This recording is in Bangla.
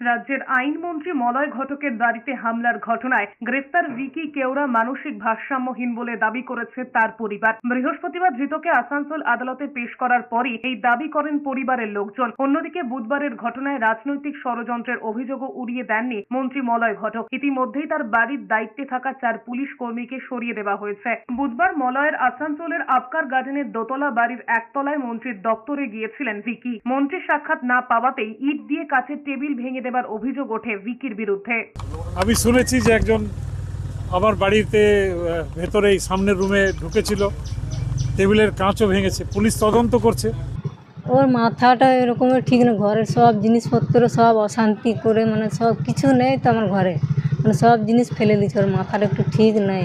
রাজ্যের আইনমন্ত্রী মলয় ঘটকের বাড়িতে হামলার ঘটনায় গ্রেপ্তার ভিকি কেওড়া মানসিক ভারসাম্যহীন বলে দাবি করেছে তার পরিবার। বৃহস্পতিবার ধৃতকে আসানসোল আদালতে পেশ করার পরই এই দাবি করেন পরিবারের লোকজন। অন্যদিকে বুধবারের ঘটনায় রাজনৈতিক ষড়যন্ত্রের অভিযোগও উড়িয়ে দেননি মন্ত্রী মলয় ঘটক। ইতিমধ্যেই তার বাড়ির দায়িত্বে থাকা চার পুলিশ কর্মীকে সরিয়ে দেওয়া হয়েছে। বুধবার মলয়ের আসানসোলের আবকার গার্ডেনের দোতলা বাড়ির একতলায় মন্ত্রীর দপ্তরে গিয়েছিলেন ভিকি। মন্ত্রীর সাক্ষাৎ না পাওয়াতেই ইট দিয়ে কাছের টেবিল ভেঙে দেবার অভিযোগ ওঠে ভিকির বিরুদ্ধে। আমি শুনেছি যে একজন আমার বাড়িতে ভেতরে সামনের রুমে ঢুকেছিল। টেবিলের কাঁচও ভেঙেছে। পুলিশ তদন্ত করছে। ওর মাথাটা এরকমের ঠিক না। ঘরের সব জিনিসপত্র সব অশান্তি করে মানে সব কিছু নেই তো আমার ঘরে। মানে সব জিনিস ফেলে দিচ্ছে ওর মাথাটা একটু ঠিক নেই।